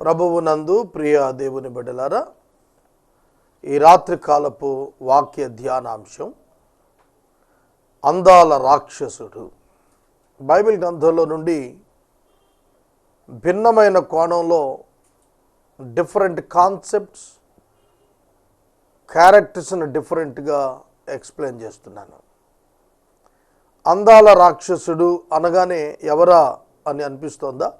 ప్రభువునందు ప్రియ దేవుని బిడ్డలారా ఈ రాత్రి కాలపు వాక్య ధ్యానాంశం అందాల రాక్షసుడు. బైబిల్ గ్రంథంలో నుండి భిన్నమైన కోణంలో డిఫరెంట్ కాన్సెప్ట్స్ క్యారెక్టర్స్ని డిఫరెంట్గా ఎక్స్ప్లెయిన్ చేస్తున్నాను. అందాల రాక్షసుడు అనగానే ఎవరా అని అనిపిస్తోందా?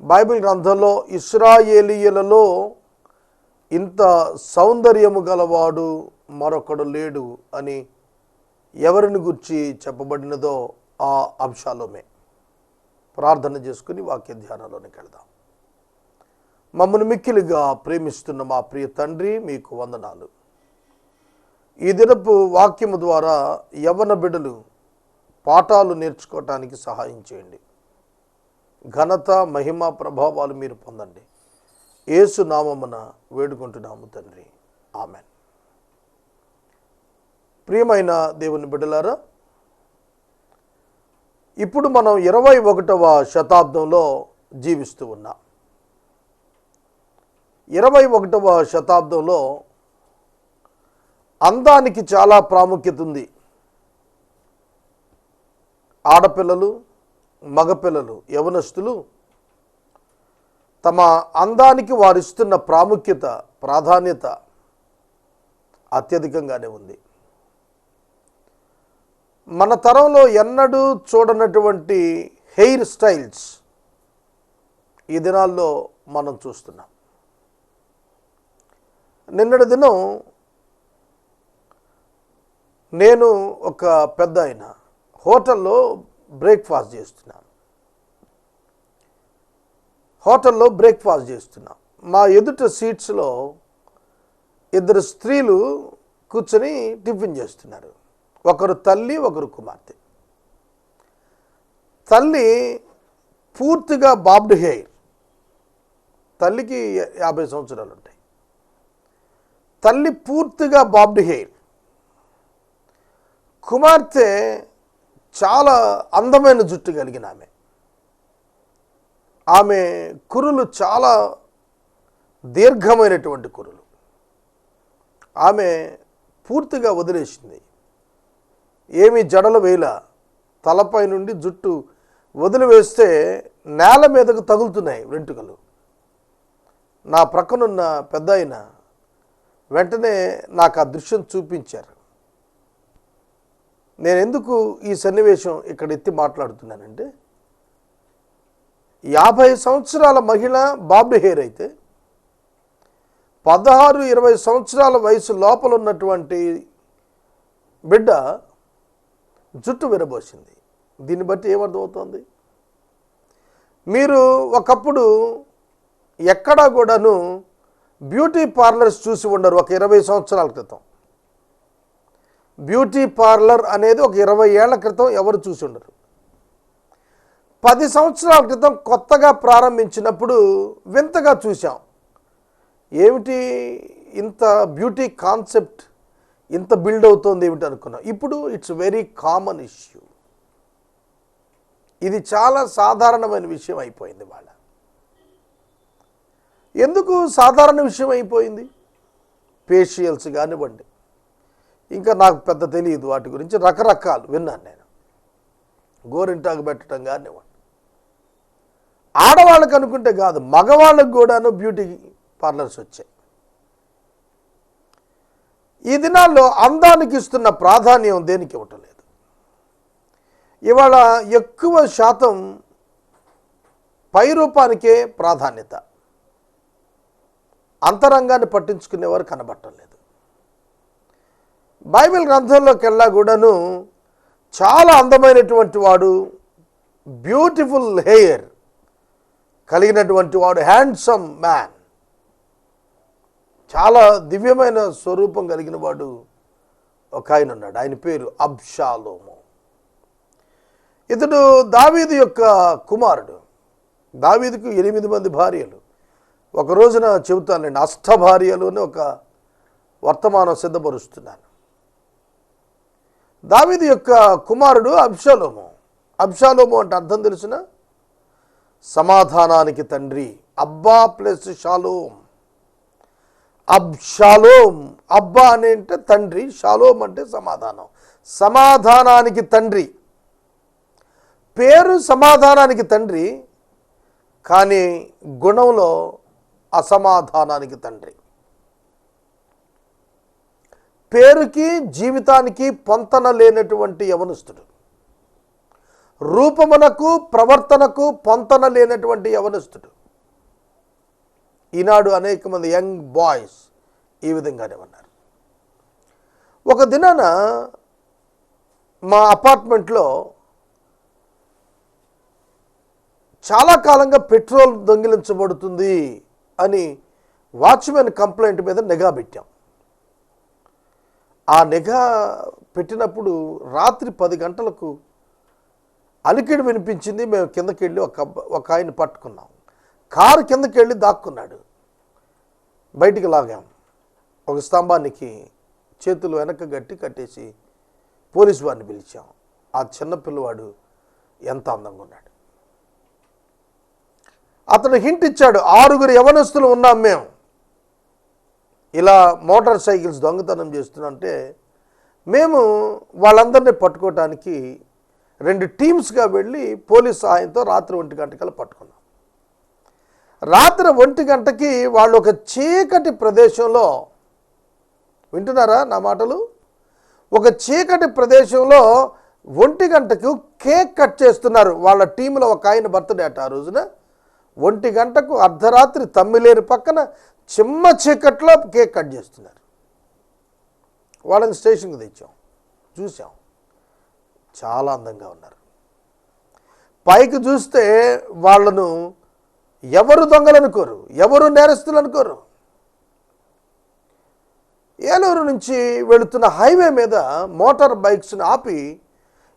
బైబిల్ గ్రంథంలో ఇస్రాయేలీయులలో ఇంత సౌందర్యము గలవాడు మరొకడు లేడు అని ఎవరిని గురించి చెప్పబడినదో ఆ అంశాలమే. ప్రార్థన చేసుకుని వాక్య ధ్యానంలోనికి వెళదాం. మమ్మల్ని మిక్కిలిగా ప్రేమిస్తున్న మా ప్రియ తండ్రి మీకు వందనాలు. ఈ దినపు వాక్యము ద్వారా యవన బిడ్డలు పాఠాలు నేర్చుకోవటానికి సహాయం చేయండి. ఘనత మహిమ ప్రభావాలు మీరు పొందండి. ఏసు నామమున వేడుకుంటున్నాము తండ్రి. ఆమెన్. ప్రియమైన దేవుని బిడ్డలారా ఇప్పుడు మనం ఇరవై ఒకటవ శతాబ్దంలో జీవిస్తూ ఉన్నాం. ఇరవై ఒకటవ శతాబ్దంలో అందానికి చాలా ప్రాముఖ్యత ఉంది. ఆడపిల్లలు మగపిల్లలు యవనస్తులు తమ అందానికి వారిస్తున్న ప్రాముఖ్యత ప్రాధాన్యత అత్యధికంగానే ఉంది. మన తరంలో ఎన్నడూ చూడనటువంటి హెయిర్ స్టైల్స్ ఈ దినాల్లో మనం చూస్తున్నాం. నిన్నటి దినం నేను ఒక పెద్ద ఆయన హోటల్లో బ్రేక్ఫాస్ట్ చేస్తున్నాను హోటల్లో బ్రేక్ఫాస్ట్ చేస్తున్నాం. మా ఎదుట సీట్స్లో ఇద్దరు స్త్రీలు కూర్చొని టిఫిన్ చేస్తున్నారు. ఒకరు తల్లి ఒకరు కుమార్తె. తల్లి పూర్తిగా బాబ్డ్ హెయిర్. తల్లికి యాభై సంవత్సరాలు ఉంటాయి. తల్లి పూర్తిగా బాబ్డ్ హెయిర్. కుమార్తె చాలా అందమైన జుట్టు కలిగిన ఆమె. ఆమె కురులు చాలా దీర్ఘమైనటువంటి కురులు. ఆమె పూర్తిగా వదిలేసింది. ఏమి జడలు వేల తలపై నుండి జుట్టు వదిలివేస్తే నేల మీదకు తగులుతున్నాయి వెంట్రుకలు. నా ప్రక్కనున్న పెద్ద వెంటనే నాకు ఆ దృశ్యం చూపించారు. నేను ఎందుకు ఈ సన్నివేశం ఇక్కడ ఎత్తి మాట్లాడుతున్నానంటే యాభై సంవత్సరాల మహిళ బాబ్డ్ హెయిర్ అయితే పదహారు ఇరవై సంవత్సరాల వయసు లోపల ఉన్నటువంటి బిడ్డ జుట్టు విరబోసింది. దీన్ని బట్టి ఏమర్థమవుతోంది? మీరు ఒకప్పుడు ఎక్కడా కూడాను బ్యూటీ పార్లర్స్ చూసి ఉండరు ఒక ఇరవై సంవత్సరాల క్రితం. బ్యూటీ పార్లర్ అనేది ఒక ఇరవై ఏళ్ళ క్రితం ఎవరు చూసి ఉండరు. పది సంవత్సరాల క్రితం కొత్తగా ప్రారంభించినప్పుడు వింతగా చూసాం ఏమిటి ఇంత బ్యూటీ కాన్సెప్ట్ ఇంత బిల్డ్ అవుతోంది ఏమిటి అనుకున్నాం. ఇప్పుడు ఇట్స్ వెరీ కామన్ ఇష్యూ. ఇది చాలా సాధారణమైన విషయం అయిపోయింది వాళ్ళ. ఎందుకు సాధారణ విషయం అయిపోయింది? ఫేషియల్స్ కానివ్వండి ఇంకా నాకు పెద్ద తెలియదు వాటి గురించి రకరకాలు విన్నాను నేను. గోరింటాకు పెట్టడం కానివ్వండి. ఆడవాళ్ళకి అనుకుంటే కాదు మగవాళ్ళకు కూడాను బ్యూటీ పార్లర్స్ వచ్చాయి. ఈ దినాల్లో అందానికి ఇస్తున్న ప్రాధాన్యం దేనికి ఇవ్వటం లేదు ఇవాళ ఎక్కువ శాతం పై రూపానికే ప్రాధాన్యత. అంతరంగాన్ని పట్టించుకునేవారు కనబట్టలేదు. బైబిల్ గ్రంథంలోకెల్లా కూడాను చాలా అందమైనటువంటి వాడు బ్యూటిఫుల్ హెయిర్ కలిగినటువంటి వాడు హ్యాండ్సమ్ మ్యాన్. చాలా దివ్యమైన స్వరూపం కలిగిన వాడు ఒక ఆయన ఉన్నాడు ఆయన పేరు అబ్షాలోము. ఇతడు దావీదు యొక్క కుమారుడు. దావీదుకు ఎనిమిది మంది భార్యలు. ఒక రోజున చెబుతానండి అష్ట భార్యలు అని ఒక వర్తమానం సిద్ధపరుస్తున్నాను. దావిది యొక్క కుమారుడు అబ్షాలోము. అబ్షాలోము అంటే అర్థం తెలిసిన? సమాధానానికి తండ్రి. అబ్బా ప్లస్ షాలోమ్ అబ్షాలోం. అబ్బా అని అంటే తండ్రి. షాలోమ్ అంటే సమాధానం. సమాధానానికి తండ్రి. పేరు సమాధానానికి తండ్రి. కానీ గుణంలో అసమాధానానికి తండ్రి. పేరుకి జీవితానికి పొంతన లేనటువంటి యవనస్తుడు. రూపమునకు ప్రవర్తనకు పొంతన లేనటువంటి యవనస్తుడు. ఈనాడు అనేక మంది యంగ్ బాయ్స్ ఈ విధంగానే ఉన్నారు. ఒక దినాన మా అపార్ట్మెంట్లో చాలా కాలంగా పెట్రోల్ దొంగిలించబడుతుంది అని వాచ్మెన్ కంప్లైంట్ మీద నిఘా పెట్టాం. ఆ నిఘా పెట్టినప్పుడు రాత్రి పది గంటలకు అలికిడి వినిపించింది. మేము కిందకి వెళ్ళి ఒక ఒక ఆయన పట్టుకున్నాం. కారు కిందకి వెళ్ళి దాక్కున్నాడు. బయటికి లాగాం. ఒక స్తంభానికి చేతులు వెనక గట్టి కట్టేసి పోలీసు వారిని పిలిచాం. ఆ చిన్న పిల్లవాడు ఎంత అందంగా ఉన్నాడు. అతను హింట్ ఇచ్చాడు ఆరుగురు యవనస్తులు ఉన్నాం మేము. ఇలా మోటార్ సైకిల్స్ దొంగతనం చేస్తున్నంటే మేము వాళ్ళందరినీ పట్టుకోవటానికి రెండు టీమ్స్గా వెళ్ళి పోలీస్ సహాయంతో రాత్రి ఒంటి గంటకల్లా పట్టుకున్నాం. రాత్రి ఒంటి గంటకి వాళ్ళు ఒక చీకటి ప్రదేశంలో వింటున్నారా నా మాటలు? ఒక చీకటి ప్రదేశంలో ఒంటి గంటకు కేక్ కట్ చేస్తున్నారు. వాళ్ళ టీంలో ఒక ఆయన బర్త్డే అట ఆ రోజున. ఒంటి గంటకు అర్ధరాత్రి తమ్మిలేరు పక్కన చిమ్మ చీకట్లో కేక్ కట్ చేస్తున్నారు. వాళ్ళని స్టేషన్కి తెచ్చాం. చూసాం. చాలా అందంగా ఉన్నారు. పైకి చూస్తే వాళ్ళను ఎవరు దొంగలు అనుకోరు ఎవరు నేరస్తులు అనుకోరు. ఏలూరు నుంచి వెళుతున్న హైవే మీద మోటార్ బైక్స్ని ఆపి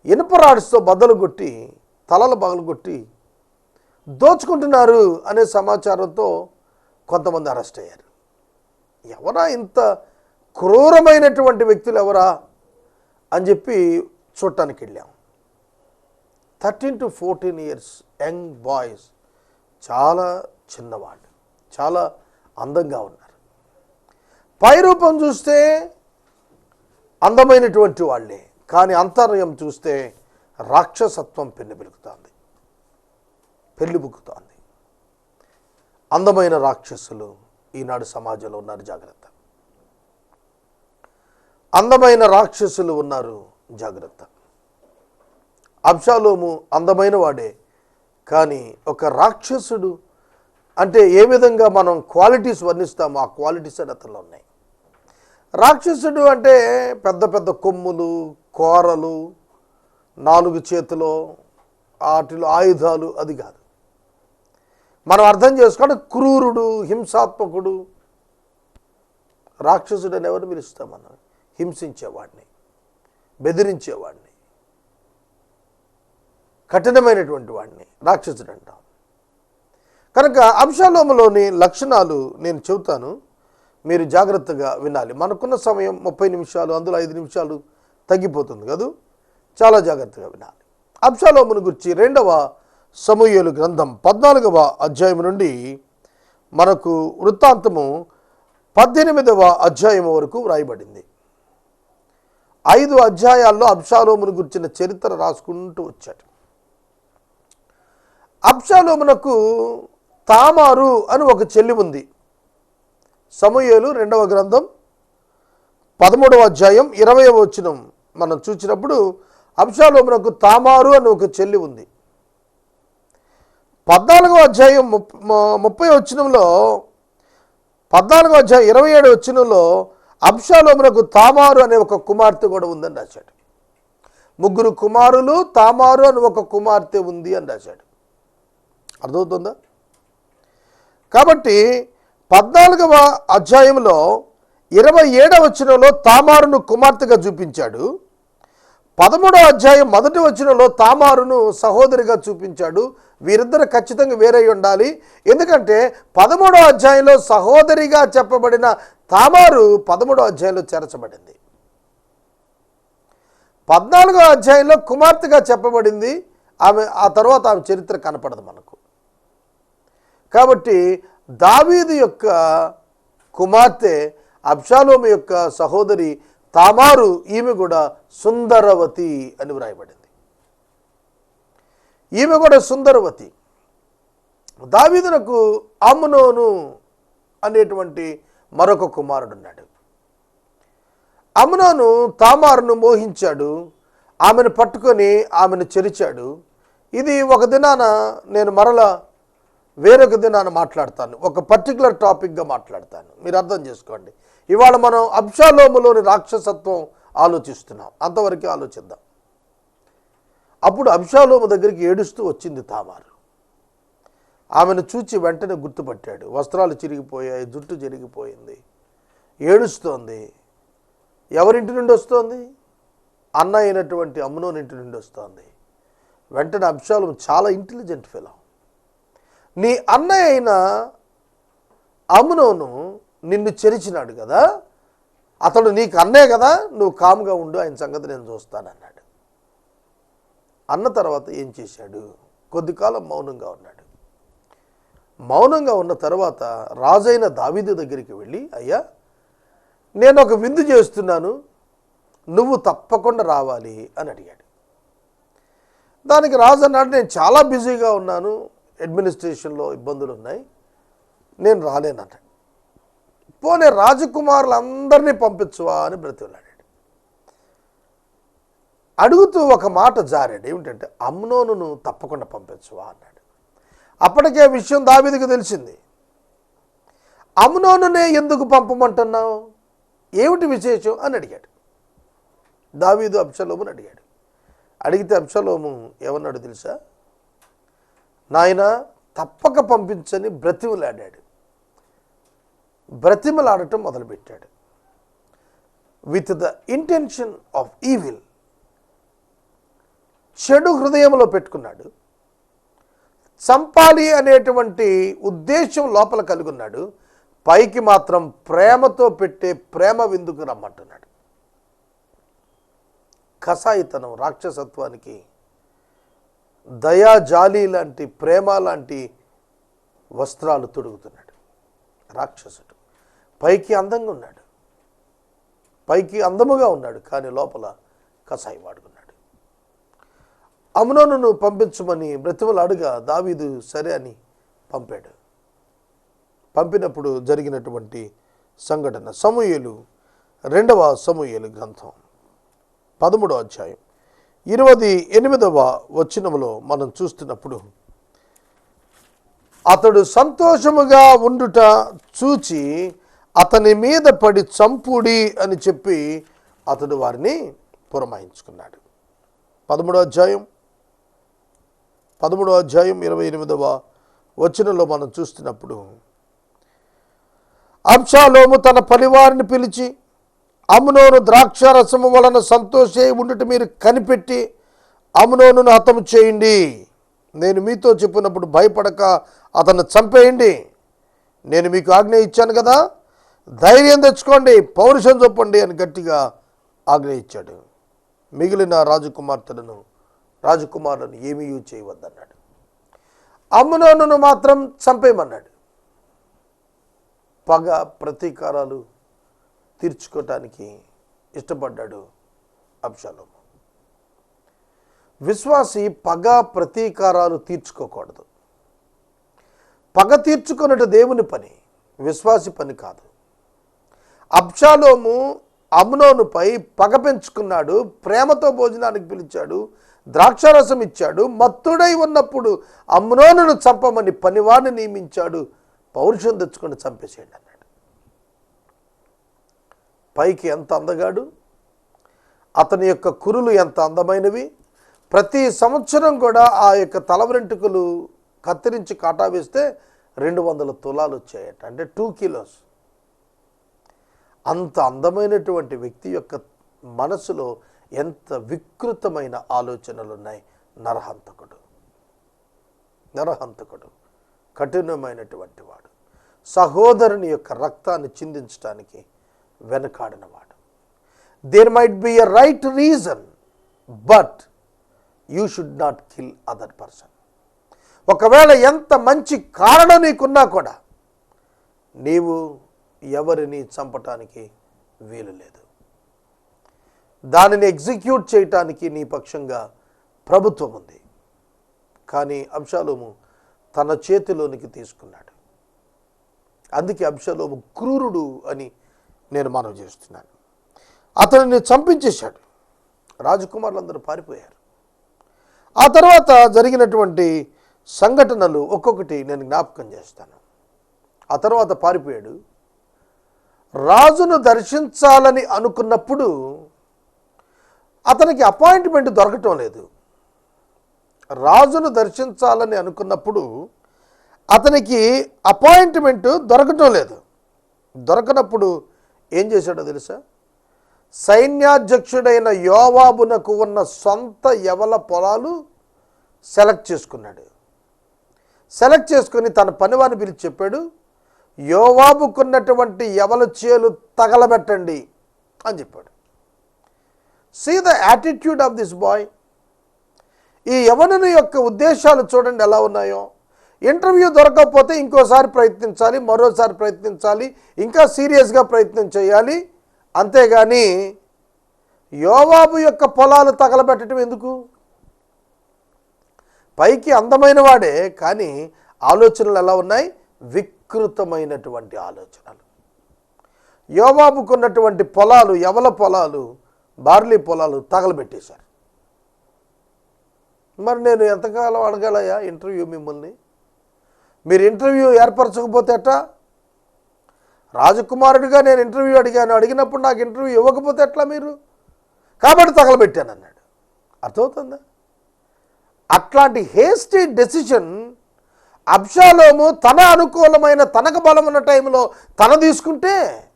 ఇనుప రాడ్స్తో బద్దలు కొట్టి తలలు బగలు కొట్టి దోచుకుంటున్నారు అనే సమాచారంతో కొంతమంది అరెస్ట్ అయ్యారు. ఎవరా ఇంత క్రూరమైనటువంటి వ్యక్తులు ఎవరా అని చెప్పి చూడటానికి వెళ్ళాం. Thirteen to fourteen years young boys చాలా చిన్నవాళ్ళు చాలా అందంగా ఉన్నారు. పై రూపం చూస్తే అందమైనటువంటి వాళ్ళే కానీ అంతర్యం చూస్తే రాక్షసత్వం పెన్ను పెరుగుతుంది పెళ్ళి బుక్కుతోంది. అందమైన రాక్షసులు ఈనాడు సమాజంలో ఉన్నారు జాగ్రత్త. అందమైన రాక్షసులు ఉన్నారు జాగ్రత్త. అబ్షాలోము అందమైన వాడే కానీ ఒక రాక్షసుడు అంటే ఏ విధంగా మనం క్వాలిటీస్ వర్ణిస్తామో ఆ క్వాలిటీస్ అతనిలో ఉన్నాయి. రాక్షసుడు అంటే పెద్ద పెద్ద కొమ్ములు కోరలు నాలుగు చేతిలో వాటిలో ఆయుధాలు అది కాదు. మనం అర్థం చేసుకోండి క్రూరుడు హింసాత్మకుడు రాక్షసుడు అని ఎవరు పిలుస్తాం మనం హింసించేవాడిని బెదిరించేవాడిని కఠినమైనటువంటి వాడిని రాక్షసుడు అంటాం కనుక అంశాలోములోని లక్షణాలు నేను చెబుతాను. మీరు జాగ్రత్తగా వినాలి. మనకున్న సమయం ముప్పై నిమిషాలు అందులో ఐదు నిమిషాలు తగ్గిపోతుంది కదూ? చాలా జాగ్రత్తగా వినాలి. అంశాలోమును గురించి రెండవ సమూహలు గ్రంథం పద్నాలుగవ అధ్యాయం నుండి మనకు వృత్తాంతము పద్దెనిమిదవ అధ్యాయం వరకు వ్రాయబడింది. ఐదు అధ్యాయాల్లో అబ్షాలోమును గురించిన చరిత్ర రాసుకుంటూ వచ్చాడు. అబ్షాలోమునకు తామారు అని ఒక చెల్లి ఉంది. సమూహలు రెండవ గ్రంథం పదమూడవ అధ్యాయం ఇరవై వచనం మనం చూసినప్పుడు అబ్షాలోమునకు తామారు అని ఒక చెల్లి ఉంది. పద్నాలుగవ అధ్యాయం ముప్పై వచనంలో పద్నాలుగో అధ్యాయం ఇరవై ఏడు వచ్చినంలో అబ్షాలోమునకు తామారు అనే ఒక కుమార్తె కూడా ఉందని రాశాడు. ముగ్గురు కుమారులు తామారు అని ఒక కుమార్తె ఉంది అని రాశాడు. అర్థమవుతుందా? కాబట్టి పద్నాలుగవ అధ్యాయంలో ఇరవై ఏడవ వచనంలో తామారును కుమార్తెగా చూపించాడు. పదమూడవ అధ్యాయం మొదటి వచనంలో తామారును సహోదరిగా చూపించాడు. వీరిద్దరు ఖచ్చితంగా వేరై ఉండాలి. ఎందుకంటే పదమూడవ అధ్యాయంలో సహోదరిగా చెప్పబడిన తామారు పదమూడవ అధ్యాయంలో చేర్చబడింది. పద్నాలుగో అధ్యాయంలో కుమార్తెగా చెప్పబడింది. ఆమె ఆ తర్వాత ఆమె చరిత్ర కనపడదు మనకు. కాబట్టి దావీదు యొక్క కుమార్తె అబ్షాలోము యొక్క సహోదరి తామారు ఈమె కూడా సుందరవతి అని వ్రాయబడింది. ఈమె కూడా సుందరవతి. దావీదునకు అమ్నోను అనేటువంటి మరొక కుమారుడు ఉన్నాడు. అమ్నోను తామారును మోహించాడు. ఆమెను పట్టుకొని ఆమెను చెరిచాడు. ఇది ఒక దినాన నేను మరలా వేరొక దినాన మాట్లాడతాను. ఒక పర్టికులర్ టాపిక్గా మాట్లాడతాను. మీరు అర్థం చేసుకోండి. ఇవాళ మనం అబ్షాలోములోని రాక్షసత్వం ఆలోచిస్తున్నాం. అంతవరకు ఆలోచిద్దాం. అప్పుడు అబ్షాలోము దగ్గరికి ఏడుస్తూ వచ్చింది తామారు. ఆమెను చూచి వెంటనే గుర్తుపట్టాడు. వస్త్రాలు చిరిగిపోయాయి జుట్టు జరిగిపోయింది. ఏడుస్తోంది. ఎవరింటి నుండి వస్తోంది? అన్న అయినటువంటి అమ్మునోని ఇంటి నుండి వస్తోంది. వెంటనే అంశాలు చాలా ఇంటెలిజెంట్ ఫిలం. నీ అన్నయ్య అయిన అమ్మునోను నిన్ను చెరిచినాడు కదా. అతడు నీకు అన్నే కదా నువ్వు కామ్గా ఉండు ఆయన సంగతి నేను చూస్తానన్నాడు. అన్న తర్వాత ఏం చేశాడు? కొద్దికాలం మౌనంగా ఉన్నాడు. మౌనంగా ఉన్న తర్వాత రాజైన దావిది దగ్గరికి వెళ్ళి అయ్యా నేను ఒక విందు చేస్తున్నాను నువ్వు తప్పకుండా రావాలి అని అడిగాడు. దానికి రాజు అన్నాడు నేను చాలా బిజీగా ఉన్నాను అడ్మినిస్ట్రేషన్లో ఇబ్బందులు ఉన్నాయి నేను రాలేనన్నాడు పోనీ రాజకుమారులందరినీ పంపించువా అని బ్రతిలాడాడు అడుగుతూ ఒక మాట జారాడు. ఏమిటంటే అమ్నోను తప్పకుండా పంపించువా అన్నాడు. అప్పటికే విషయం దావీదుకు తెలిసింది. అమ్నోనునే ఎందుకు పంపమంటున్నావు? ఏమిటి విశేషం? అని అడిగాడు. దావీదు అబ్షలోముని అడిగాడు. అడిగితే అబ్షలోము ఏమన్నాడు తెలుసా? నాయన తప్పక పంపించని బ్రతిమలాడాడు. బ్రతిమలాడటం మొదలుపెట్టాడు. With the intention of evil చెడు హృదయంలో పెట్టుకున్నాడు. చంపాలి అనేటువంటి ఉద్దేశం లోపల కలుగున్నాడు. పైకి మాత్రం ప్రేమతో పెట్టే ప్రేమ విందుకు రమ్మంటున్నాడు. కసాయితనం రాక్షసత్వానికి దయా జాలి లాంటి ప్రేమ లాంటి వస్త్రాలు తొడుగుతున్నాడు. రాక్షసుడు. పైకి అందంగా ఉన్నాడు. పైకి అందముగా ఉన్నాడు కానీ లోపల కసాయి వాడుకున్నాడు. అమ్నోను పంపించమని బ్రతిమలు అడుగా దావీదు సరే అని పంపాడు. పంపినప్పుడు జరిగినటువంటి సంఘటన సమూహలు రెండవ సమూహలు గ్రంథం పదమూడవ అధ్యాయం ఇరవై ఎనిమిదవ వచ్చినములో మనం చూస్తున్నప్పుడు అతడు సంతోషముగా ఉండుట చూచి అతని మీద పడి చంపుడి అని చెప్పి అతడు వారిని పురమాయించుకున్నాడు. పదమూడో అధ్యాయం. పదమూడో అధ్యాయం ఇరవై ఎనిమిదవ వచనంలో మనం చూస్తున్నప్పుడు అంశాలోము తన పనివారిని పిలిచి అమ్నోను ద్రాక్షారసము వలన సంతోషే ఉండుట మీరు కనిపెట్టి అమ్నోను హతము చేయండి. నేను మీతో చెప్పినప్పుడు భయపడక అతన్ని చంపేయండి. నేను మీకు ఆజ్ఞ ఇచ్చాను కదా ధైర్యం తెచ్చుకోండి పౌరుషం చెప్పండి అని గట్టిగా ఆగ్రహించాడు మిగిలిన రాజకుమార్తెలను రాజకుమారులను ఏమీ చేయవద్దన్నాడు. అమ్మునోను మాత్రం చంపేయమన్నాడు. పగ ప్రతీకారాలు తీర్చుకోవటానికి ఇష్టపడ్డాడు అబ్షాలోము. విశ్వాసి పగ ప్రతీకారాలు తీర్చుకోకూడదు. పగ తీర్చుకున్నట్టు దేవుని పని విశ్వాసి పని కాదు. అబ్షాలోము అమ్నోనుపై పగ పెంచుకున్నాడు ప్రేమతో భోజనానికి పిలిచాడు ద్రాక్షారసం ఇచ్చాడు మత్తుడై ఉన్నప్పుడు అమ్నోనును చంపమని పనివాడిని నియమించాడు పౌరుషం తెచ్చుకొని చంపేసేయండి అన్నాడు. పైకి ఎంత అందగాడు? అతని యొక్క కురులు ఎంత అందమైనవి? ప్రతి సంవత్సరం కూడా ఆ యొక్క తల వెంట్రుకలు కత్తిరించి కాటా వేస్తే రెండు వందల తులాలు వచ్చాయట అంటే టూ కిలోస్ అంత అందమైనటువంటి వ్యక్తి యొక్క మనసులో ఎంత వికృతమైన ఆలోచనలు ఉన్నాయి నరహంతకుడు. నరహంతకుడు. కఠినమైనటువంటి వాడు. సహోదరుని యొక్క రక్తాన్ని చిందించడానికి వెనకాడినవాడు there might be a right reason but you should not kill other person ఒకవేళ ఎంత మంచి కారణం నీకున్నా కూడా నీవు ఎవరిని చంపటానికి వీలు లేదు దానిని ఎగ్జిక్యూట్ చేయటానికి నీ పక్షంగా ప్రభుత్వం ఉంది. కానీ అంశాలోము తన చేతిలోనికి తీసుకున్నాడు. అందుకే అంశాలోము క్రూరుడు అని నేను మనవి చేస్తున్నాను. అతనిని చంపించేశాడు. రాజకుమారులందరూ పారిపోయారు. ఆ తర్వాత జరిగినటువంటి సంఘటనలు ఒక్కొక్కటి నేను జ్ఞాపకం చేస్తాను. ఆ తర్వాత పారిపోయాడు రాజును దర్శించాలని అనుకున్నప్పుడు అతనికి అపాయింట్మెంట్ దొరకటం లేదు. రాజును దర్శించాలని అనుకున్నప్పుడు అతనికి అపాయింట్మెంట్ దొరకటం లేదు. దొరకనప్పుడు ఏం చేశాడో తెలుసా? సైన్యాధ్యక్షుడైన యోవాబునకు ఉన్న సొంత యవల పొలాలు సెలెక్ట్ చేసుకున్నాడు. సెలెక్ట్ చేసుకుని తన పనివారిని పిలిచి చెప్పాడు యోవాబుకున్నటువంటి యవల చేలు తగలబెట్టండి అని చెప్పాడు. See the attitude of this boy ఈ యవనుని యొక్క ఉద్దేశాలు చూడండి ఎలా ఉన్నాయో. ఇంటర్వ్యూ దొరకకపోతే ఇంకోసారి ప్రయత్నించాలి మరోసారి ప్రయత్నించాలి ఇంకా సీరియస్గా ప్రయత్నం చేయాలి. అంతేగాని యోవాబు యొక్క పొలాలు తగలబెట్టడం ఎందుకు? పైకి అందమైన వాడే కానీ ఆలోచనలు ఎలా ఉన్నాయి? వికృతమైనటువంటి ఆలోచనలు. యోవాబుకున్నటువంటి పొలాలు ఎవల పొలాలు? బార్లీ పొలాలు తగలబెట్టేశారు. మరి నేను ఎంతకాలం అడగాలయ్యా ఇంటర్వ్యూ మిమ్మల్ని? మీరు ఇంటర్వ్యూ ఏర్పరచకపోతే ఎట్టా? రాజకుమారుడిగా నేను ఇంటర్వ్యూ అడిగాను అడిగినప్పుడు నాకు ఇంటర్వ్యూ ఇవ్వకపోతే ఎట్లా మీరు? కాబట్టి తగలబెట్టాను అన్నాడు అర్థమవుతుందా? అట్లాంటి హేస్టీ డెసిషన్ అబ్షాలోము తన అనుకూలమైన తనకు బలం ఉన్న టైంలో తన తీసుకుంటే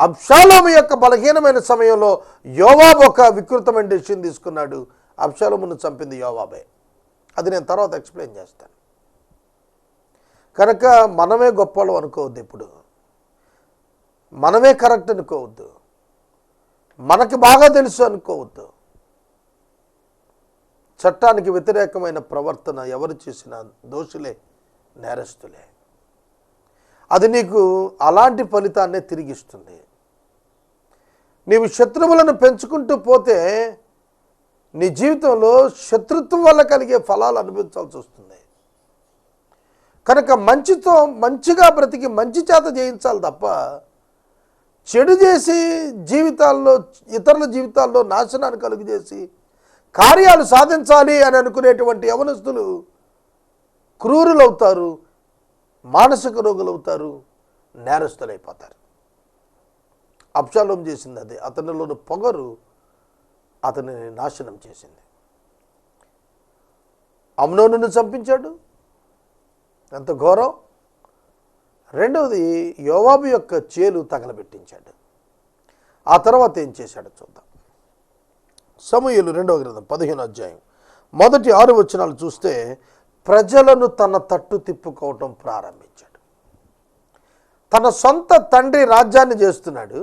అబ్షాలోము యొక్క బలహీనమైన సమయంలో యోవాబ్ ఒక వికృతమైన డెసిషన్ తీసుకున్నాడు. అబ్షాలోమును చంపింది యోవాబే. అది నేను తర్వాత ఎక్స్ప్లెయిన్ చేస్తాను. కనుక మనమే గొప్పవాళ్ళం అనుకోవద్దు ఇప్పుడు. మనమే కరెక్ట్ అనుకోవద్దు. మనకి బాగా తెలుసు అనుకోవద్దు. చట్టానికి వ్యతిరేకమైన ప్రవర్తన ఎవరు చేసినా దోషులే. నేరస్తులే. అది నీకు అలాంటి ఫలితాన్నే తిరిగిస్తుంది. నీవు శత్రువులను పెంచుకుంటూ పోతే నీ జీవితంలో శత్రుత్వం వల్ల కలిగే ఫలాలు అనుభవించాల్సి వస్తుంది. కనుక మంచితో మంచిగా బ్రతికి మంచి చేత జయించాలి తప్ప చెడు చేసి జీవితాల్లో ఇతరుల జీవితాల్లో నాశనాన్ని కలుగు చేసి కార్యాలు సాధించాలి అని అనుకునేటువంటి యవనస్తులు క్రూరులవుతారు మానసిక రోగులవుతారు నేరస్తులైపోతారు. అబ్షాలోం చేసింది అదే. అతనిలోని పొగరు అతనిని నాశనం చేసింది. అమ్నోను చంపించాడు? ఎంత ఘోరం. రెండవది యోవాబు యొక్క చేలు తగలబెట్టించాడు. ఆ తర్వాత ఏం చేశాడో చూద్దాం. సమూహలు రెండవ గ్రంథం పదిహేను అధ్యాయం. మొదటి ఆరు వచనాలు చూస్తే ప్రజలను తన తట్టు తిప్పుకోవటం ప్రారంభించాడు. తన సొంత తండ్రి రాజ్యాన్ని చేస్తున్నాడు.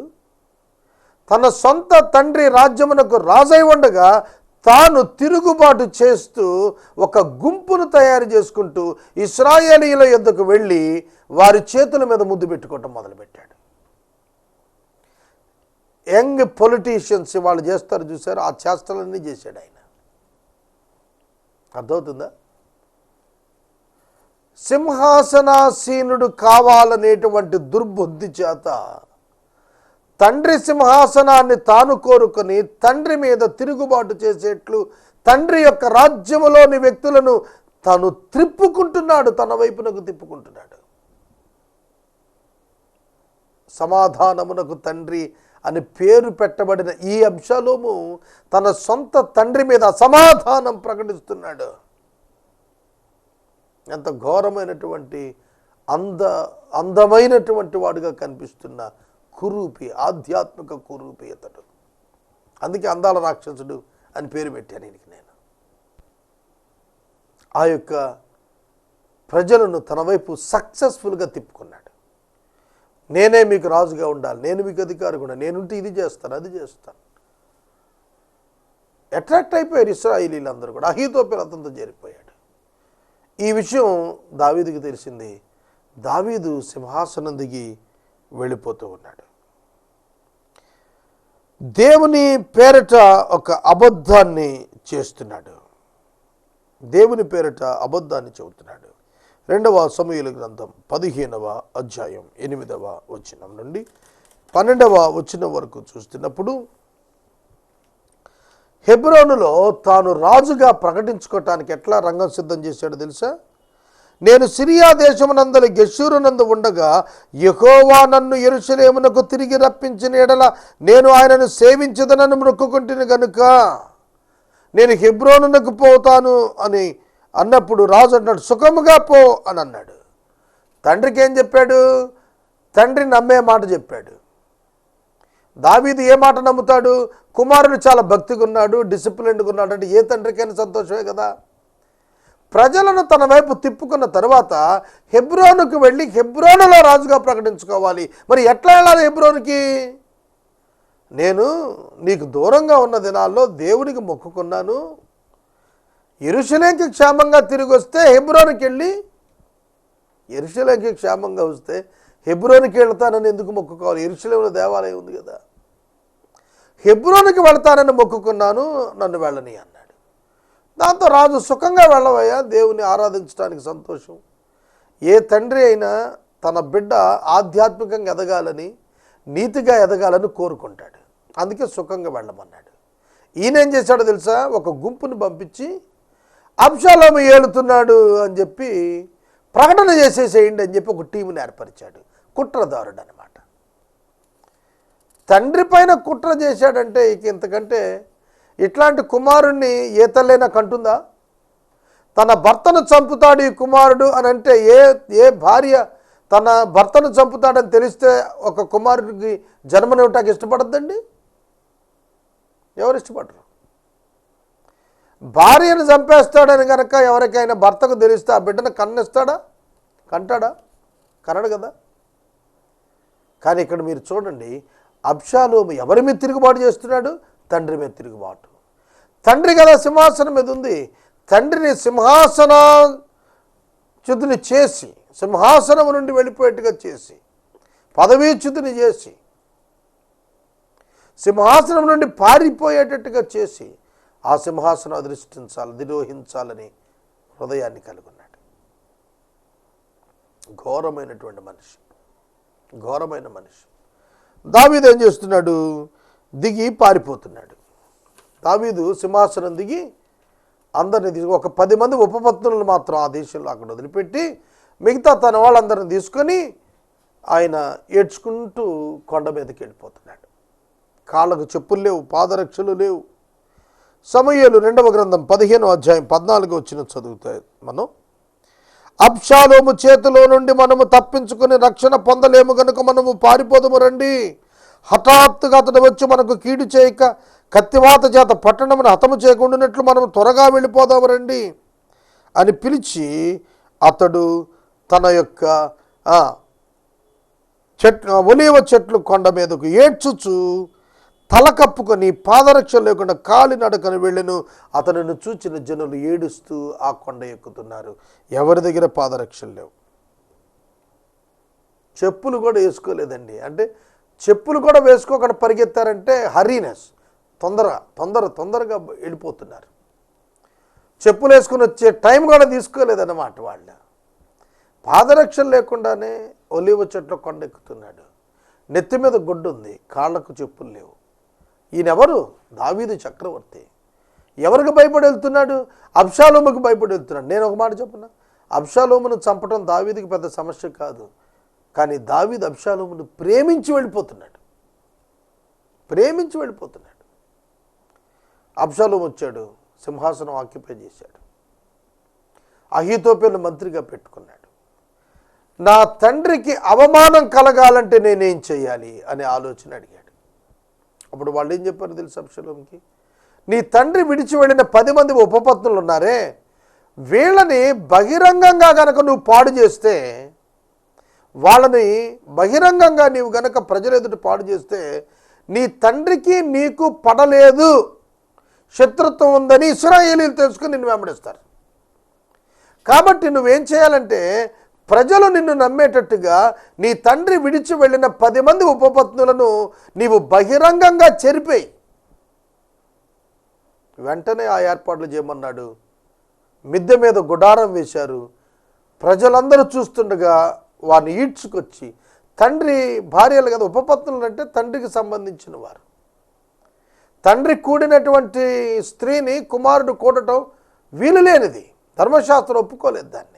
తన సొంత తండ్రి రాజ్యమునకు రాజై ఉండగా తాను తిరుగుబాటు చేస్తూ ఒక గుంపును తయారు చేసుకుంటూ ఇస్రాయేలీల యొద్దకు వెళ్ళి వారి చేతుల మీద ముద్దు పెట్టుకోవటం మొదలుపెట్టాడు. యంగ్ పొలిటీషియన్స్ వాళ్ళు చేస్తారు చూసారు? ఆ చేష్టలన్నీ చేశాడు ఆయన. అర్థమవుతుందా? సింహాసనాసీనుడు కావాలనేటువంటి దుర్బుద్ధి చేత తండ్రి సింహాసనాన్ని తాను కోరుకొని తండ్రి మీద తిరుగుబాటు చేసేట్లు తండ్రి యొక్క రాజ్యములోని వ్యక్తులను తను త్రిప్పుకుంటున్నాడు తన వైపునకు తిప్పుకుంటున్నాడు. సమాధానమునకు తండ్రి అని పేరు పెట్టబడిన ఈ అంశాలోము తన సొంత తండ్రి మీద అసమాధానం ప్రకటిస్తున్నాడు. ఎంత ఘోరమైనటువంటి అంద అందమైనటువంటి వాడుగా కనిపిస్తున్న కురూపి ఆధ్యాత్మిక కురూపి అతడు. అందుకే అందాల రాక్షసుడు అని పేరు పెట్టాను ఈయనకి నేను. ఆ యొక్క ప్రజలను తన వైపు సక్సెస్ఫుల్గా తిప్పుకున్నాడు. నేనే మీకు రాజుగా ఉండాలి నేను మీకు అధికారి కూడా నేనుంటే ఇది చేస్తాను అది చేస్తాను. అట్రాక్ట్ అయిపోయారు ఇస్రాయిలీలందరూ కూడా. అహీతోపేరు అతనితో చేరిపోయాడు ఈ విషయం దావీదుకి తెలిసింది. దావీదు సింహాసనం దిగి వెళ్ళిపోతూ ఉన్నాడు. దేవుని పేరట ఒక అబద్ధాన్ని చేస్తున్నాడు. దేవుని పేరట అబద్ధాన్ని చెబుతున్నాడు. రెండవ సమయల గ్రంథం పదిహేనవ అధ్యాయం ఎనిమిదవ వచనం నుండి పన్నెండవ వచనం వరకు చూస్తున్నప్పుడు హెబ్రోనులో తాను రాజుగా ప్రకటించుకోవటానికి ఎట్లా రంగం సిద్ధం చేశాడో తెలుసా? నేను సిరియా దేశమునందలి గెషూరునందు ఉండగా యహోవా నన్ను ఎరుసలేమునకు తిరిగి రప్పించిన ఎడల నేను ఆయనను సేవించదనని మొక్కుకుంటుని గనుక. నేను హెబ్రోనునకు పోతాను అని అన్నప్పుడు రాజు అన్నాడు సుఖముగా పో అని అన్నాడు. తండ్రికి ఏం చెప్పాడు? తండ్రి నమ్మే మాట చెప్పాడు. దావీది ఏ మాట నమ్ముతాడు? కుమారుడు చాలా భక్తిగా ఉన్నాడు డిసిప్లిన్డ్గా ఉన్నాడు. అంటే ఏ తండ్రికైనా సంతోషమే కదా? ప్రజలను తన వైపు తిప్పుకున్న తర్వాత హెబ్రోనుకు వెళ్ళి హెబ్రోనులో రాజుగా ప్రకటించుకోవాలి. మరి ఎట్లా వెళ్ళాలి హెబ్రోనుకి? నేను నీకు దూరంగా ఉన్న దినాల్లో దేవునికి మొక్కుకున్నాను. ఎరుషలేంకి క్షేమంగా తిరిగి వస్తే హెబ్రోనికి వెళ్ళి ఎరుషలేంకి క్షేమంగా వస్తే హెబ్రోనికి వెళ్తానని ఎందుకు మొక్కుకోవాలి? ఎరుషలేంలో దేవాలయం ఉంది కదా. హెబ్రోనికి వెళ్తానని మొక్కుకున్నాను నన్ను వెళ్ళని అన్నాడు. దాంతో రాజు సుఖంగా వెళ్ళవయ్యా దేవుని ఆరాధించడానికి సంతోషం. ఏ తండ్రి అయినా తన బిడ్డ ఆధ్యాత్మికంగా ఎదగాలని నీతిగా ఎదగాలని కోరుకుంటాడు. అందుకే సుఖంగా వెళ్ళమన్నాడు. ఈయన ఏం చేశాడో తెలుసా? ఒక గుంపుని పంపించి అంశాలోమి ఏలుతున్నాడు అని చెప్పి ప్రకటన చేసేసేయండి అని చెప్పి ఒక టీంని ఏర్పరిచాడు. కుట్రదారుడు అనమాట. తండ్రి పైన కుట్ర చేశాడంటే ఇక ఇంతకంటే ఇట్లాంటి కుమారుణ్ణి ఏ తల్లైనా కంటుందా? తన భర్తను చంపుతాడు ఈ కుమారుడు అని అంటే ఏ ఏ భార్య తన భర్తను చంపుతాడని తెలిస్తే ఒక కుమారుడికి జన్మనివ్వటానికి ఇష్టపడద్దండి? ఎవరు ఇష్టపడరు? భార్యను చంపేస్తాడని కనుక ఎవరికైనా భర్తకు తెలిస్తే ఆ బిడ్డను కన్నిస్తాడా? కంటాడా? కనడు కదా. కానీ ఇక్కడ మీరు చూడండి అబ్షాలోము ఎవరి మీద తిరుగుబాటు చేస్తున్నాడు? తండ్రి మీద తిరుగుబాటు. తండ్రి కదా సింహాసనం మీద ఉంది. తండ్రిని సింహాసన చ్యుతిని చేసి సింహాసనం నుండి వెళ్ళిపోయేట్టుగా చేసి పదవీచ్యుతిని చేసి సింహాసనం నుండి పారిపోయేటట్టుగా చేసి ఆ సింహాసనం అధిష్ఠించాలి దిరోహించాలని హృదయాన్ని కలుగున్నాడు. ఘోరమైనటువంటి మనిషి. ఘోరమైన మనిషి. దావీదు ఏం చేస్తున్నాడు? దిగి పారిపోతున్నాడు. దావీదు సింహాసనం దిగి అందరిని తీసుకు ఒక పది మంది ఉపపత్నులను మాత్రం ఆ దేశంలో అక్కడ వదిలిపెట్టి మిగతా తన వాళ్ళందరిని తీసుకొని ఆయన ఏడ్చుకుంటూ కొండ మీదకి వెళ్ళిపోతున్నాడు. కాళ్ళకు చెప్పులు లేవు పాదరక్షలు లేవు. సమయలు రెండవ గ్రంథం పదిహేను అధ్యాయం పద్నాలుగు వచ్చిన చదువుతాయి మనం. అబ్షాలోము చేతిలో నుండి మనము తప్పించుకుని రక్షణ పొందలేము గనుక మనము పారిపోదము రండి. హఠాత్తుగా అతడు వచ్చి మనకు కీడు చేయక కత్తివాత చేత పట్టణమును హతము చేయకుండానట్లు మనం త్వరగా వెళ్ళిపోదాము రండి అని పిలిచి అతడు తన యొక్క చెట్ చెట్లు చెట్లు కొండ మీదకు ఏడ్చుచు తల కప్పుకొని పాదరక్ష లేకుండా కాలి నడకని వెళ్ళెను. అతనిని చూచిన జనులు ఏడుస్తూ ఆ కొండ ఎక్కుతున్నారు. ఎవరి దగ్గర పాదరక్షలు లేవు? చెప్పులు కూడా వేసుకోలేదండి. అంటే చెప్పులు కూడా వేసుకోకుండా పరిగెత్తారంటే హరీనెస్ తొందర తొందర తొందరగా వెళ్ళిపోతున్నారు. చెప్పులు వేసుకుని వచ్చే టైం కూడా తీసుకోలేదన్నమాట వాళ్ళు. పాదరక్షలు లేకుండానే ఒలివ చెట్ల కొండెక్కుతున్నాడు నెత్తి మీద గుడ్డు ఉంది కాళ్ళకు చెప్పులు లేవు. ఈయనెవరు? దావీదు చక్రవర్తి. ఎవరికి భయపడి వెళ్తున్నాడు? అబ్షాలోముకి భయపడి వెళ్తున్నాడు. నేను ఒక మాట చెప్పున్నా. అబ్షాలోమును చంపడం దావీదికి పెద్ద సమస్య కాదు. కానీ దావీద్ అబ్షాలోమును ప్రేమించి వెళ్ళిపోతున్నాడు. ప్రేమించి వెళ్ళిపోతున్నాడు. అబ్షాలోము వచ్చాడు సింహాసనం ఆక్యుపై చేశాడు. అహితోపేలు మంత్రిగా పెట్టుకున్నాడు. నా తండ్రికి అవమానం కలగాలంటే నేనేం చేయాలి? అనే ఆలోచన అడిగాడు. అప్పుడు వాళ్ళు ఏం చెప్పారు తెలుసు అబ్షలోంకి నీ తండ్రి విడిచి వెళ్ళిన పది మంది ఉపపత్నులు ఉన్నారే వీళ్ళని బహిరంగంగా గనక నువ్వు పాడు చేస్తే వాళ్ళని బహిరంగంగా నీవు గనక ప్రజల ఎదుట పాడు చేస్తే నీ తండ్రికి నీకు పడలేదు శత్రుత్వం ఉందని ఇస్రాయేలీలు తెలుసుకుని నిన్ను వెంబడిస్తారు. కాబట్టి నువ్వేం చేయాలంటే ప్రజలు నిన్ను నమ్మేటట్టుగా నీ తండ్రి విడిచి వెళ్ళిన పది మంది ఉపపత్నులను నీవు బహిరంగంగా చెరిపేయి. వెంటనే ఆ ఏర్పాట్లు చేయమన్నాడు. మిద్దె మీద గుడారం వేశారు. ప్రజలందరూ చూస్తుండగా వారిని ఈడ్చుకొచ్చి తండ్రి భార్యలు కదా ఉపపత్నులు అంటే తండ్రికి సంబంధించిన వారు. తండ్రి కూడినటువంటి స్త్రీని కుమారుడు కూడటం వీలు లేనిది. ధర్మశాస్త్రం ఒప్పుకోలేదు దాన్ని.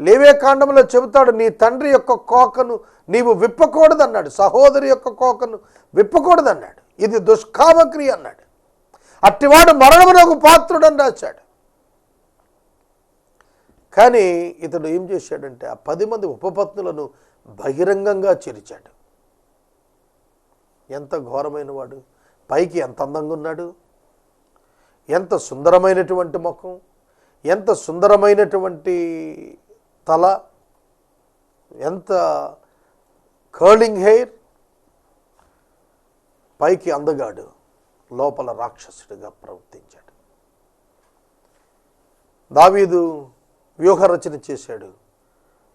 లేవే కాండంలో చెబుతాడు నీ తండ్రి యొక్క కోకను నీవు విప్పకూడదు అన్నాడు సహోదరి యొక్క కోకను విప్పకూడదు అన్నాడు ఇది దుష్కామక్రియ అన్నాడు. అట్టివాడు మరణమునకు పాత్రుడని రాశాడు. కానీ ఇతడు ఏం చేశాడంటే ఆ పది మంది ఉపపత్నులను బహిరంగంగా చేర్చాడు. ఎంత ఘోరమైన వాడు. పైకి ఎంత అందంగా ఉన్నాడు. ఎంత సుందరమైనటువంటి ముఖం. ఎంత సుందరమైనటువంటి తల ఎంత కర్లింగ్ హెయిర్ పైకి అందగాడు లోపల రాక్షసుడిగా ప్రవర్తించాడు. దావీదు వ్యూహరచన చేశాడు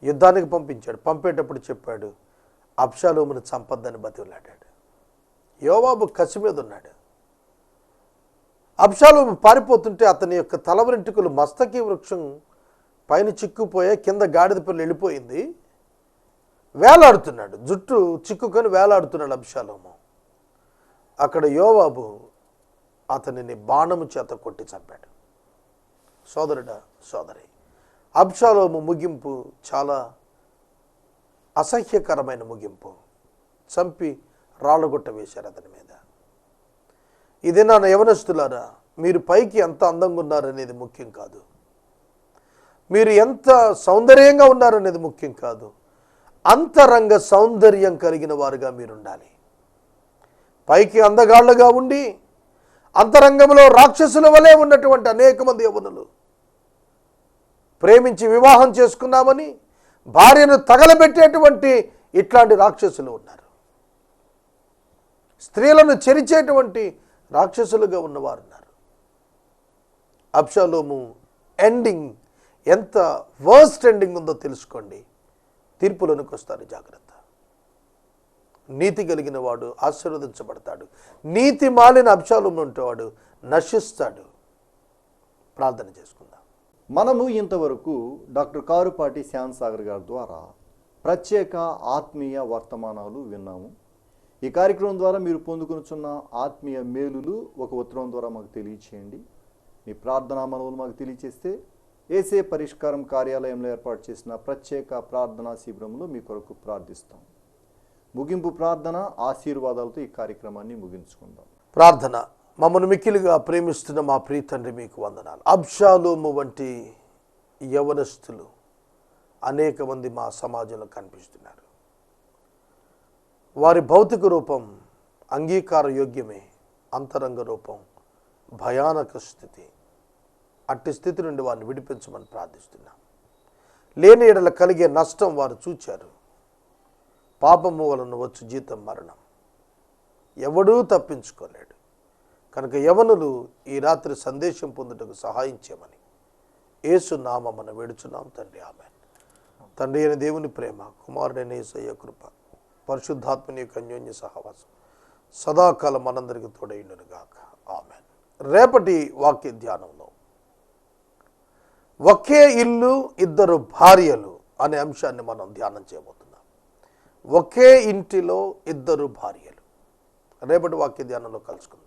యుద్ధానికి పంపించాడు పంపేటప్పుడు చెప్పాడు అప్షాలోమును చంపద్దని బతిలాడాడు యోవాబు కసి మీద ఉన్నాడు. అప్షాలోము పారిపోతుంటే అతని యొక్క తలవరింటికులు మస్తకీ మస్తకి వృక్షం పైన చిక్కుపోయే కింద గాడిద పిల్ల వెళ్ళిపోయింది. వేలాడుతున్నాడు. జుట్టు చిక్కుకొని వేలాడుతున్నాడు అబ్షాలోము. అక్కడ యోవాబు అతనిని బాణము చేత కొట్టి చంపాడు. సోదరుడా సోదరి అబ్షాలోము ముగింపు చాలా అసహ్యకరమైన ముగింపు. చంపి రాళ్ళగొట్ట వేశారు అతని మీద. ఇదే నా యవనస్తులారా మీరు పైకి ఎంత అందంగా ఉన్నారనేది ముఖ్యం కాదు. మీరు ఎంత సౌందర్యంగా ఉన్నారనేది ముఖ్యం కాదు. అంతరంగ సౌందర్యం కలిగిన వారుగా మీరు ఉండాలి పైకి అందగాళ్ళుగా ఉండి అంతరంగంలో రాక్షసుల వలె ఉన్నటువంటి అనేక మంది యవనులు ప్రేమించి వివాహం చేసుకున్నామని భార్యను తగలబెట్టేటువంటి ఇట్లాంటి రాక్షసులు ఉన్నారు. స్త్రీలను చెరిచేటువంటి రాక్షసులుగా ఉన్నవారు ఉన్నారు అబ్షాలోము ఎండింగ్ ఎంత వర్స్ట్ ఎండింగ్ ఉందో తెలుసుకోండి. తీర్పులోనికి వస్తారు జాగ్రత్త. నీతి కలిగిన వాడు ఆశీర్వదించబడతాడు. నీతి మాలిన అంశాలు ఉంటేవాడు నశిస్తాడు. ప్రార్థన చేసుకుందాం. మనము ఇంతవరకు డాక్టర్ కారుపాటి శ్యామ్ సాగర్ గారి ద్వారా ప్రత్యేక ఆత్మీయ వర్తమానాలు విన్నాము. ఈ కార్యక్రమం ద్వారా మీరు పొందుకునిచున్న ఆత్మీయ మేలులు ఒక ఉత్తరం ద్వారా మాకు తెలియచేయండి. మీ ప్రార్థనా మనవులు మాకు తెలియచేస్తే ఏసే పరిష్కారం కార్యాలయంలో ఏర్పాటు చేసిన ప్రత్యేక ప్రార్థనా శిబిరంలో మీ కొరకు ప్రార్థిస్తాం. ముగింపు ప్రార్థన ఆశీర్వాదాలతో ఈ కార్యక్రమాన్ని ముగించుకుందాం. ప్రార్థన మమ్మల్ని మిక్కిలిగా ప్రేమిస్తున్న మా ప్రీతండ్రి మీకు వందనాలు. అబ్షాలోము వంటి యవనస్తులు అనేక మంది మా సమాజంలో కనిపిస్తున్నారు. వారి భౌతిక రూపం అంగీకార యోగ్యమే అంతరంగ రూపం భయానక స్థితి. అట్టి స్థితి నుండి వారిని విడిపించమని ప్రార్థిస్తున్నాం. లేని ఎడల కలిగే నష్టం వారు చూచారు. పాపము వలన వచ్చు జీతం మరణం. ఎవడూ తప్పించుకోలేడు. కనుక యవనులు ఈ రాత్రి సందేశం పొందుటకు సహాయం చేయమని యేసు నామమున వేడుచున్నాం తండ్రి. ఆమె తండ్రి అయిన దేవుని ప్రేమ కుమారుడైన యేసయ్య కృప పరిశుద్ధాత్మని యొక్క అన్యోన్య సహవాసం సదాకాలం మనందరికి తోడైండును గాక ఆమె రేపటి వాక్య ధ్యానం ఒకే ఇల్లు ఇద్దరు భార్యలు అనే అంశాన్ని మనం ధ్యానం చేయబోతున్నాం. ఒకే ఇంటిలో ఇద్దరు భార్యలు. రేపటి వాక్య ధ్యానంలో కలుసుకుందాం.